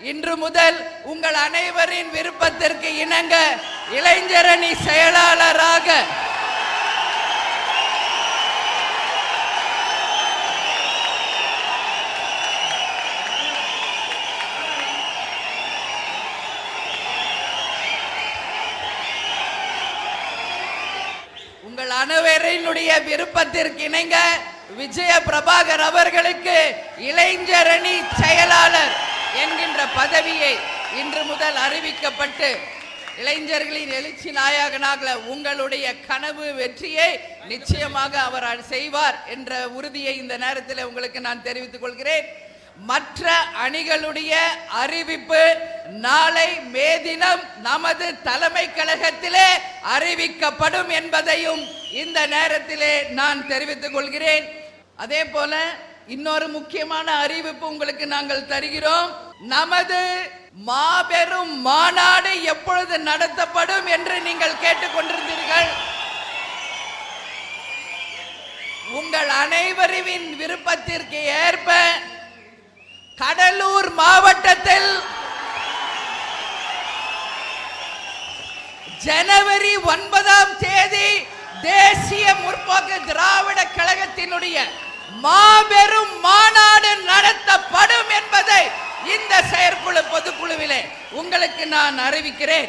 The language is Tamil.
இன்று முதல் உங்கள் அனைவரின் விருப்பத்திற்கு இணங்க இளைஞரணி செயலாளராக உங்கள் அனைவரினுடைய விருப்பத்திற்கு இணங்க விஜய பிரபாகர் அவர்களுக்கு இளைஞரணி செயலாளர். என்கின்ற பதவியை இன்று முதல் அறிவிக்கப்பட்டு இளைஞர்களின் எழுச்சி நாயகனாக உங்களுடைய கனவு வெற்றியை நிச்சயமாக அவர் செய்வார் என்ற உறுதியை இந்த நேரத்தில் உங்களுக்கு நான் தெரிவித்துக் கொள்கிறேன். மற்ற அணிகளுடைய அறிவிப்பு நாளை மே தினம் நமது தலைமை கழகத்திலே அறிவிக்கப்படும் என்பதையும் இந்த நேரத்திலே நான் தெரிவித்துக் கொள்கிறேன். அதே போல இன்னொரு முக்கியமான அறிவிப்பு உங்களுக்கு நாங்கள் தருகிறோம். நமது மாபெரும் மாநாடு எப்பொழுது நடத்தப்படும் என்று நீங்கள் கேட்டுக்கொண்டிருந்தீர்கள். உங்கள் அனைவரின் விருப்பத்திற்கு ஏற்ப கடலூர் மாவட்டத்தில் ஜனவரி ஒன்பதாம் தேதி தேசிய முற்போக்கு திராவிட கழகத்தினுடைய மாபெரும் மாநாடு நடத்தப்படும் என்பதை இந்த செயற்குழு பொதுக்குழுவிலே உங்களுக்கு நான் அறிவிக்கிறேன்.